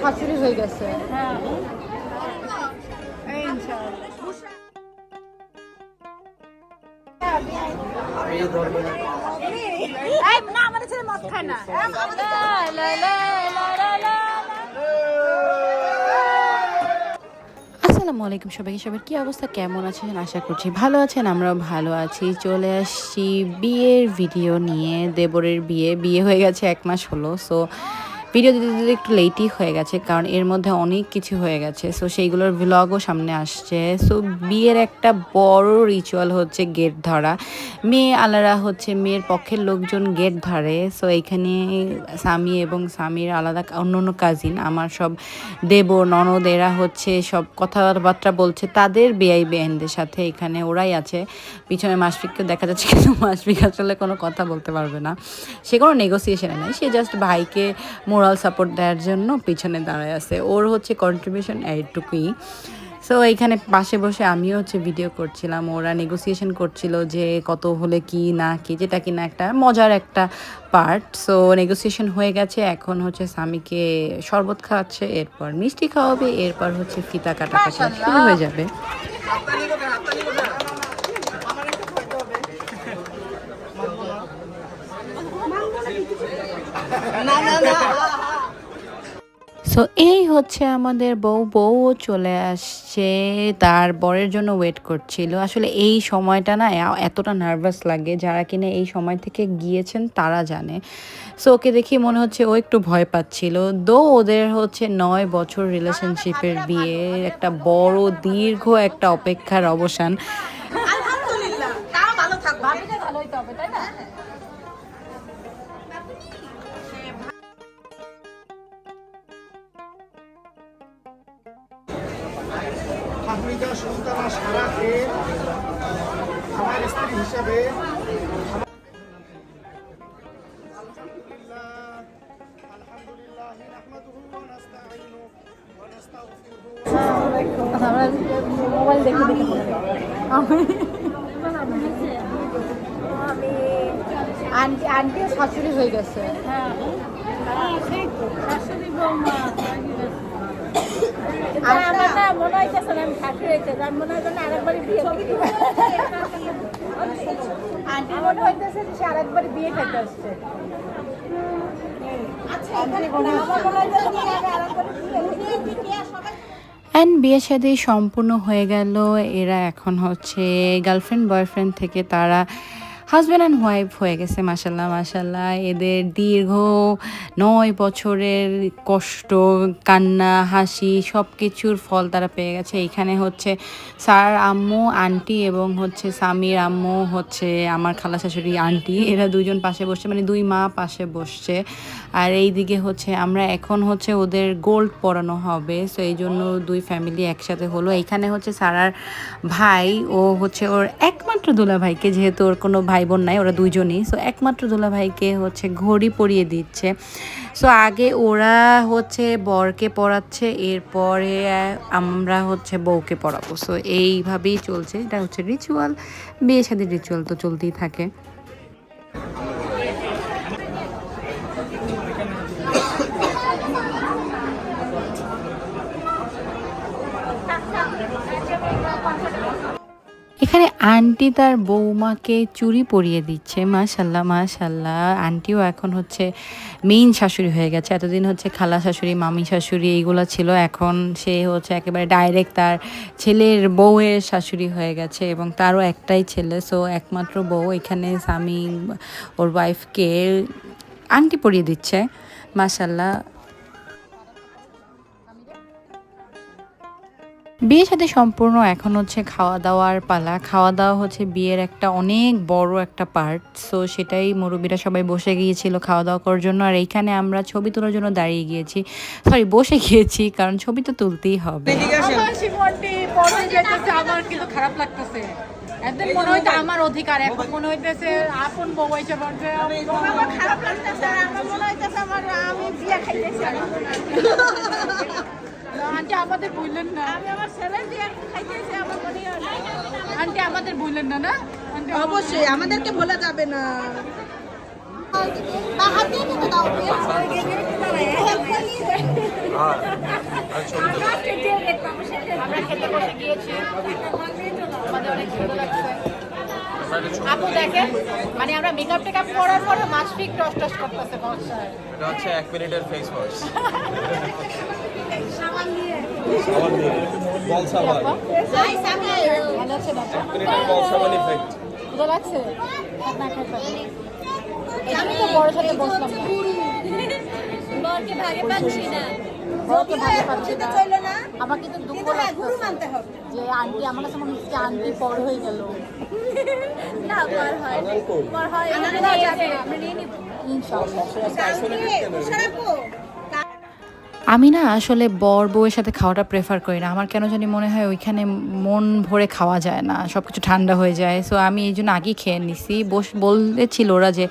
শাশুড়ি হয়ে গেছে। হ্যাঁ এই ইনশাআল্লাহ এই না। আমাদের ছেলে মদ খায় না। আসসালামু আলাইকুম সবাইকে সবার কি অবস্থা? কেমন আছেন? আশা করছি ভালো আছেন আমরাও ভালো আছি। চলে আসছি বিয়ের ভিডিও নিয়ে। দেবরের বিয়ে বিয়ে হয়ে গেছে এক মাস হলো সো ভিডিও দিতে দিতে একটু লেটই হয়ে গেছে, কারণ এর মধ্যে অনেক কিছু হয়ে গেছে। সো সেইগুলোর ভ্লগও সামনে আসছে। সো বিয়ের একটা বড় রিচুয়াল হচ্ছে গেট ধরা। মেয়ে আলাদা হচ্ছে মেয়ের পক্ষের লোকজন গেট ধরে। সো এখানে স্বামী এবং স্বামীর আলাদা অন্য অন্য কাজিন আমার সব দেব, ননদ, এরা হচ্ছে সব কথাবার্তা বলছে। তাদের বেআই বেআইনদের সাথে এখানে ওরাই আছে। পিছনে মাসফিককে দেখা যাচ্ছে, কিন্তু মাসফিক আসলে কোনো কথা বলতে পারবে না। সে কোনো নেগোসিয়েশনে নাই, সে জাস্ট ভাইকে মোরাল সাপোর্ট দেওয়ার জন্য পিছনে দাঁড়ায় আছে। ওর হচ্ছে কন্ট্রিবিউশন এইটুকুই। সো এইখানে পাশে বসে আমিও হচ্ছে ভিডিও করছিলাম। ওরা নেগোসিয়েশন করছিল যে কত হলে কি, না কি, যেটা কিনা একটা মজার একটা পার্ট সো নেগোসিয়েশন হয়ে গেছে। এখন হচ্ছে স্বামীকে শরবত খাওয়াচ্ছে, এরপর মিষ্টি খাওয়াবে, এরপর হচ্ছে ফিতা কাটাকাটি শুরু হয়ে যাবে। সো এই হচ্ছে আমাদের বউ। বউও চলে আসছে তার বরের জন্য ওয়েট করছিল। আসলে এই সময়টা না এতটা নার্ভাস লাগে। যারা কিনা এই সময় থেকে গিয়েছেন তারা জানে। সো ওকে দেখি মনে হচ্ছে ও একটু ভয় পাচ্ছিল। দো ওদের হচ্ছে নয় বছর রিলেশনশিপের বিয়ে একটা বড় দীর্ঘ একটা অপেক্ষার অবসান। আলহামদুলিল্লাহ। ভালো থাকব ভালো হইতে হবে তাই না? সুলতানা আমার স্ত্রী হিসাবে আলহামদুলিল্লাহ নাহমাদুহু ওয়া নাস্তাঈনুহু ওয়া নাস্তাগফিরুহু আমরা মোবাইল দেখে দেখে আমি আন্টি আন্টিও শাশুড়ি হয়ে গেছে। হ্যাঁ আরেকবার বিয়ে খেতে আসছে। আচ্ছা অ্যান্ড বিয়ে শাদী সম্পূর্ণ হয়ে গেল। এরা এখন হচ্ছে গার্লফ্রেন্ড বয়ফ্রেন্ড থেকে তারা হাজব্যান্ড অ্যান্ড ওয়াইফ হয়ে গেছে মাসাল্লাহ মাসাল্লাহ এদের দীর্ঘ নয় বছরের কষ্ট, কান্না, হাসি সব কিছুর ফল তারা পেয়ে গেছে। এখানে হচ্ছে স্যার, আম্মু, আন্টি এবং হচ্ছে স্বামীর আম্মু, হচ্ছে আমার খালা শাশুড়ি, আন্টি। এরা দুজন পাশে বসছে মানে দুই মা পাশে বসছে। আর এই দিকে হচ্ছে আমরা এখন হচ্ছে ওদের গোল্ড পরানো হবে সো এই জন্য দুই ফ্যামিলি একসাথে হলো। এখানে হচ্ছে সারার ভাই, ও হচ্ছে ওর একমাত্র দুলা ভাইকে যেহেতু ওর কোনো ভাই বোন নাই, ওরা দুইজনই। সো একমাত্র দুলা ভাইকে হচ্ছে ঘড়ি পরিয়ে দিচ্ছে। সো আগে ওরা হচ্ছে বরকে পড়াচ্ছে, এরপরে আমরা হচ্ছে বউকে পড়াবো। সো এইভাবেই চলছে। এটা হচ্ছে রিচুয়াল বিয়ে সাদের রিচুয়াল তো চলতেই থাকে। এখানে আন্টি তার বৌমাকে চুরি পরিয়ে দিচ্ছে, মাশাল্লাহ মাশাল্লাহ। আন্টিও এখন হচ্ছে মেইন শাশুড়ি হয়ে গেছে। এতদিন হচ্ছে খালা শাশুড়ি, মামি শাশুড়ি এইগুলো ছিল। এখন সে হচ্ছে একেবারে ডাইরেক্ট তার ছেলের বউয়ের শাশুড়ি হয়ে গেছে এবং তারও একটাই ছেলে। সো একমাত্র বউ এখানে স্বামী, ওর ওয়াইফকে আংটি পরিয়ে দিচ্ছে, মাশাল্লাহ। বিয়ের সাথে সম্পূর্ণ এখন হচ্ছে খাওয়া দাওয়ার পালা। খাওয়া দাওয়া হচ্ছে বিয়ের একটা অনেক বড় একটা পার্ট সো সেটাই মুরব্বীরা সবাই বসে গিয়েছিল খাওয়া দাওয়া করার জন্য আর এইখানে আমরা ছবি তোলার জন্য দাঁড়িয়ে গিয়েছি। সরি বসে গিয়েছি কারণ ছবি তো তুলতেই হবে। আমার আমার কিন্তু খারাপ লাগতেছে। একদিন মনে হইতো আমার অধিকার এখন মনে হইতেছে আপন বউ হয়েছে খারাপ লাগতেছে আমার মনে হইতেছে আমার আমি বিয়ে খাইতেছি। আন্টি আমাদের ভুললেন না। আমি আমার ছেলের বিয়ে খাইতেছি আমার মনে হয় আন্টি আমাদের ভুললেন না না? অবশ্যই আমাদেরকে বলা যাবে না। হাত দিয়ে কিন্তু দাও আমরা খেতে বসে গিয়েছি আমাদের অনেক খিদে লাগছে আপু দেখেন মানে আমরা মেকআপ টেকআপ করার পরে মাছ ফিক টস টস করতেছে এটা হচ্ছে এক মিনিটের ফেস ওয়াশ ভালো আছে বাবা বল সাবান ইফেক্ট ক্ষুধা লাগছে না খেতে আমি তো বড় সাথে বসলাম না। বরকে ভাগে পাচ্ছি না। বড়কে ভাগে পাচ্ছি না। আমার কিন্তু দুঃখ হ্যাঁ, গুরু লাগতেছে মানতে হবে। যে আন্টি আমার কাছে মনে হচ্ছে আন্টি পর হয়ে গেল। না বর হয় বর হয় আমরা নিয়ে নিব। ইনশাআল্লাহ। সারাপো আমি না আসলে বর বউয়ের সাথে খাওয়াটা প্রেফার করি না। আমার কেন জানি মনে হয় ওইখানে মন ভরে খাওয়া যায় না সব কিছু ঠান্ডা হয়ে যায়। সো আমি এই জন্য আগেই খেয়ে নিছি। বস বলেছিল ওরা যে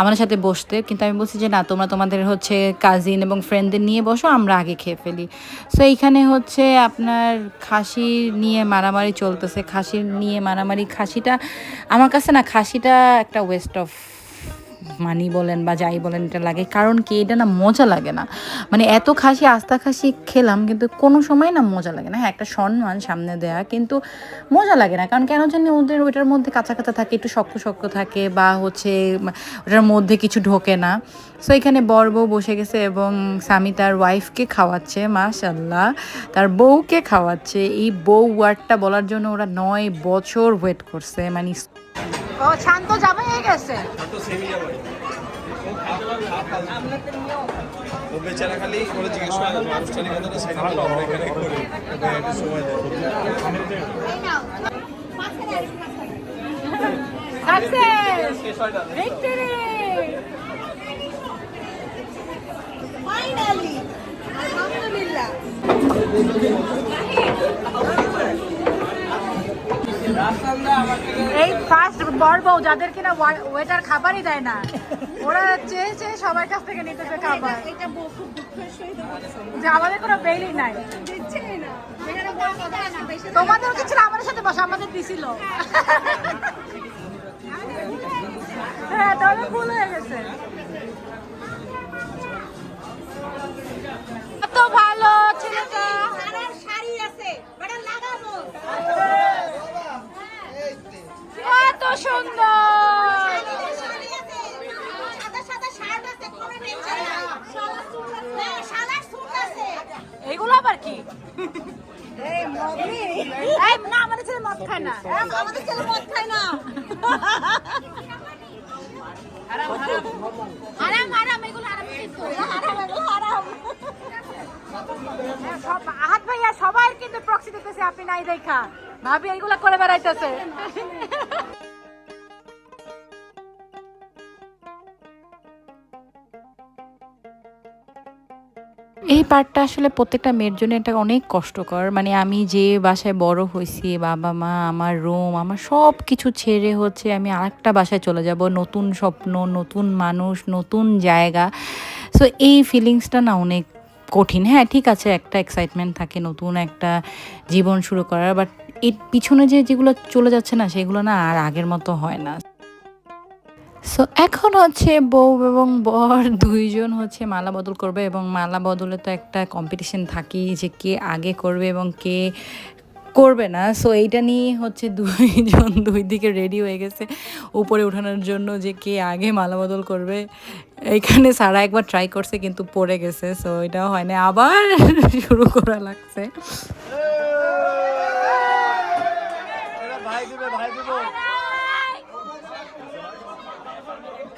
আমার সাথে বসতে, কিন্তু আমি বলছি যে, না, তোমরা তোমাদের হচ্ছে কাজিন এবং ফ্রেন্ডদের নিয়ে বসো, আমরা আগে খেয়ে ফেলি। সো এইখানে হচ্ছে আপনার খাসি নিয়ে মারামারি চলতেছে। খাসি নিয়ে মারামারি, খাসিটা, আমার কাছে না খাসিটা একটা ওয়েস্ট অফ মানি বলেন বা যাই বলেন এটা লাগে। কারণ কি, এটা না মজা লাগে না। মানে এত খাসি, আস্তা খাসি খেলাম, কিন্তু কোনো সময় না মজা লাগে না। হ্যাঁ একটা সম্মান সামনে দেয়া, কিন্তু মজা লাগে না। কারণ কেন জানি ওদের, ওইটার মধ্যে কাঁচা কাঁচা থাকে, একটু শক্ত শক্ত থাকে বা হচ্ছে ওটার মধ্যে কিছু ঢোকে না। সো এখানে বর বউ বসে গেছে এবং স্বামী তার ওয়াইফকে খাওয়াচ্ছে মাশাল্লাহ তার বউকে খাওয়াচ্ছে। এই বউ ওয়ার্ডটা বলার জন্য ওরা নয় বছর ওয়েট করছে। মানে ও শান্ত যাবে হয়ে গেছে। ও বেচারা খালি করে জিজ্ঞেস করে আনুষ্ঠানিক কথাটা আমরা এখানে করি এটা একটু সময় দেয় সাকসেস ভিক্টরি ফাইনালি আলহামদুলিল্লাহ এই ফার্স্ট বর বউ যাদের কিনা ওয়েটার খাবারই দেয় না ওরা চেয়ে চেয়ে সবার কাছ থেকে নিতেছে খাবার। যে আমাদের কোনো বেইলি নাই। তোমাদের কি ছিল? আমাদের সাথে বসে আমাদের দিছিল। হ্যাঁ তাহলে ভুল হয়ে গেছে কত ভালো ছেলেটা সারার শাড়ি আছে ওটা লাগাবো কত সুন্দর শাড়ি আছে সাদা সাদা শার্ট আছে কোনো টেনশন নাই শালার স্যুট আছে হ্যাঁ, শালার স্যুট আছে এগুলো আবার কি? এই না আমাদের ছেলে মদ খায় না। আমাদের ছেলে মদ খায় না। আরাম আরাম এগুলো আরাম হারাম এগুলো হারাম। আহাত ভাইয়া সবাই কিন্তু প্রক্সি দিতেছে আপনি নাই দেখা। ভাবি এইগুলা করে বেড়াইতেছে। এই পার্টটা আসলে প্রত্যেকটা মেয়ের জন্য এটা অনেক কষ্টকর। মানে আমি যে বাসায় বড় হয়েছি, বাবা মা, আমার রুম, আমার সব কিছু ছেড়ে হচ্ছে আমি আরেকটা বাসায় চলে যাব। নতুন স্বপ্ন, নতুন মানুষ, নতুন জায়গা। সো এই ফিলিংসটা না অনেক কঠিন। হ্যাঁ ঠিক আছে, একটা এক্সাইটমেন্ট থাকে নতুন একটা জীবন শুরু করার বাট এর পিছনে যে যেগুলো চলে যাচ্ছে না, সেগুলো না আর আগের মতো হয় না। সো এখন হচ্ছে বউ এবং বর দুইজন হচ্ছে মালা বদল করবে এবং মালা বদলে তো একটা কম্পিটিশন থাকেই যে কে আগে করবে এবং কে করবে না। সো এইটা নিয়ে হচ্ছে দুইজন দুই দিকে রেডি হয়ে গেছে উপরে ওঠানোর জন্য যে কে আগে মালা বদল করবে। এইখানে সারা একবার ট্রাই করছে কিন্তু পড়ে গেছে। সো এটাও হয় না আবার শুরু করা লাগছে। ভাই ভাই দিব ভাই দিব এবার ভাই দিব ভাই দিব লা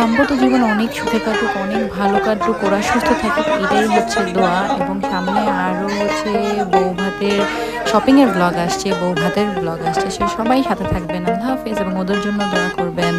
দাম্পত্য জীবন অনেক সুখে কাটুক, অনেক ভালো কাটুক করা সুস্থ থাকুক, এটাই হচ্ছে দোয়া। এবং সামনে আরও হচ্ছে বউ ভাতের শপিংয়ের ব্লগ আসছে বউ ভাতের ব্লগ আসছে, সে সবাই সাথে থাকবেন। আল্লাহ হাফেজ এবং ওদের জন্য দোয়া করবেন।